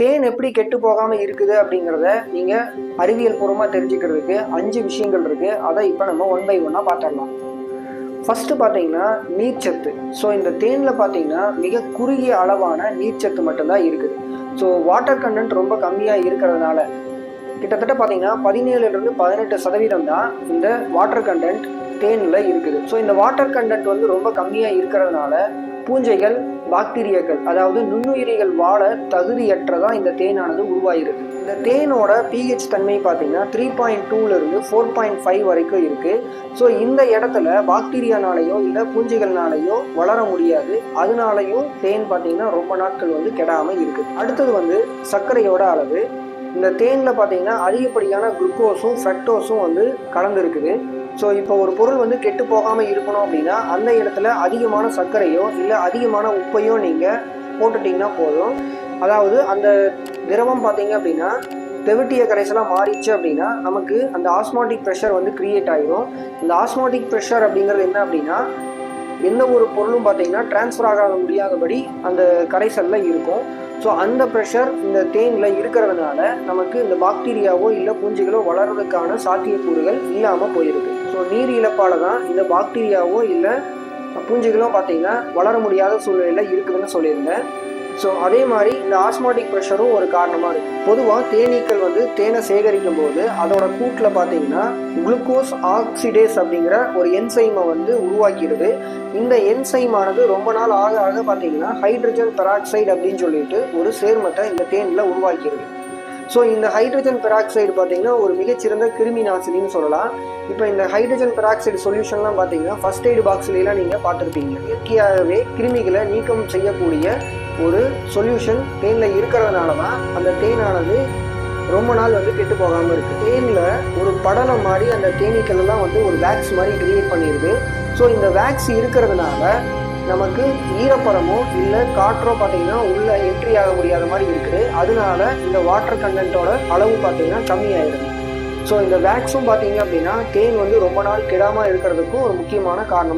தேன் எப்படி கெட்டு போகாம இருக்குது அப்படிங்கிறத நீங்க அறிவியல் பூர்வமா தெரிஞ்சுக்கிறதுக்கு அஞ்சு விஷயங்கள் இருக்கு. அதை இப்போ நம்ம ஒன் பை ஒன்னா பார்த்துடலாம். ஃபர்ஸ்ட் பார்த்தீங்கன்னா நீர்ச்சத்து. ஸோ இந்த தேனில் பார்த்தீங்கன்னா மிக குறுகிய அளவான நீர்ச்சத்து மட்டும்தான் இருக்குது. ஸோ வாட்டர் கண்டென்ட் ரொம்ப கம்மியாக இருக்கிறதுனால கிட்டத்தட்ட பார்த்தீங்கன்னா பதினேழுலேருந்து பதினெட்டு சதவீதம் தான் இந்த வாட்டர் கண்டென்ட் தேனில் இருக்குது. ஸோ இந்த வாட்டர் கண்டென்ட் வந்து ரொம்ப கம்மியாக இருக்கிறதுனால பூஞ்சைகள் பாக்டீரியாக்கள் அதாவது நுண்ணுயிரிகள் வாழ தகுதியற்றதாக இந்த தேனானது உருவாயிருக்கு இந்த தேனோட பிஹெச் தன்மை பார்த்தீங்கன்னா த்ரீ பாயிண்ட் டூலேருந்து ஃபோர் பாயிண்ட் ஃபைவ் வரைக்கும் இருக்குது ஸோ இந்த இடத்துல பாக்டீரியானாலேயோ இல்லை பூஞ்சைகள்னாலேயோ வளர முடியாது. அதனாலையும் தேன் பார்த்தீங்கன்னா ரொம்ப நாட்கள் வந்து கெடாமல் இருக்குது அடுத்தது வந்து சர்க்கரையோட அளவு. இந்த தேனில் பார்த்தீங்கன்னா அதிகப்படியான குளுக்கோஸும் ஃப்ரக்டோஸும் வந்து கலந்துருக்குது ஸோ இப்போ ஒரு பொருள் வந்து கெட்டு போகாமல் இருக்கணும் அப்படின்னா அந்த இடத்துல அதிகமான சர்க்கரையோ இல்லை அதிகமான உப்பையோ நீங்கள் போட்டுட்டிங்கன்னா போதும். அதாவது அந்த திரவம் பார்த்தீங்க அப்படின்னா தெவிட்டிய கரைசலாக மாறிச்சு அப்படின்னா நமக்கு அந்த ஆஸ்மாட்டிக் ப்ரெஷர் வந்து கிரியேட் ஆகிடும் இந்த ஆஸ்மாட்டிக் ப்ரெஷர் அப்படிங்கிறது என்ன அப்படின்னா எந்த ஒரு பொருளும் பார்த்தீங்கன்னா டிரான்ஸ்ஃபர் ஆக முடியாதபடி அந்த கரைசலில் இருக்கும். ஸோ அந்த ப்ரெஷர் இந்த தேனில் இருக்கிறதுனால நமக்கு இந்த பாக்டீரியாவோ இல்லை பூஞ்சிகளோ வளர்றதுக்கான சாத்தியக்கூறுகள் இல்லாமல் போயிருக்கு. ஸோ நீர் இழப்பால் தான் இந்த பாக்டீரியாவோ இல்லை பூஞ்சிகளோ பார்த்தீங்கன்னா வளர முடியாத சூழ்நிலையில் இருக்குதுன்னு சொல்லியிருந்தேன். ஸோ அதே மாதிரி இந்த ஆஸ்மாட்டிக் ப்ரெஷரும் ஒரு காரணமாக இருக்குது பொதுவாக தேனீக்கள் வந்து தேனை சேகரிக்கும் போது அதோட கூட்டில் பார்த்தீங்கன்னா குளுக்கோஸ் ஆக்சிடேஸ் அப்படிங்கிற ஒரு என்சைமை வந்து உருவாக்கிடுது. இந்த என்சைமானது ரொம்ப நாள் ஆக ஆக பார்த்தீங்கன்னா ஹைட்ரஜன் பெராக்சைடு அப்படின்னு சொல்லிட்டு ஒரு சேர்மத்தை இந்த தேனில் உருவாக்கிடுது. ஸோ இந்த ஹைட்ரஜன் பெராக்சைடு பார்த்திங்கன்னா ஒரு மிகச்சிறந்த கிருமி நாசினின்னு சொல்லலாம். இப்போ இந்த ஹைட்ரஜன் பெராக்சைடு சொல்யூஷன்லாம் பார்த்தீங்கன்னா ஃபர்ஸ்ட் எய்டு பாக்ஸ்லாம் நீங்கள் பார்த்துருப்பீங்க. இயற்கையாகவே கிருமிகளை நீக்கம் செய்யக்கூடிய ஒரு சொல்யூஷன் தேனில் இருக்கிறதுனால தான் அந்த தேனானது ரொம்ப நாள் வந்து கெட்டு போகாமல் இருக்குது தேனில் ஒரு படலம் மாதிரி அந்த தேனீக்கள்லாம் வந்து ஒரு வேக்ஸ் மாதிரி கிரியேட் பண்ணிடுது. ஸோ இந்த வேக்ஸ் இருக்கிறதுனால நமக்கு ஈரப்பதமோ இல்லை காற்றோ பார்த்தீங்கன்னா உள்ள என்ட்ரி ஆக முடியாத மாதிரி இருக்குது. அதனால இந்த வாட்டர் கண்டென்ட்டோட அளவு பார்த்தீங்கன்னா கம்மியாயிடுது. ஸோ இந்த வேக்ஸும் பார்த்தீங்க அப்படின்னா தேன் வந்து ரொம்ப நாள் கெடாமல் இருக்கிறதுக்கும் ஒரு முக்கியமான காரணம்.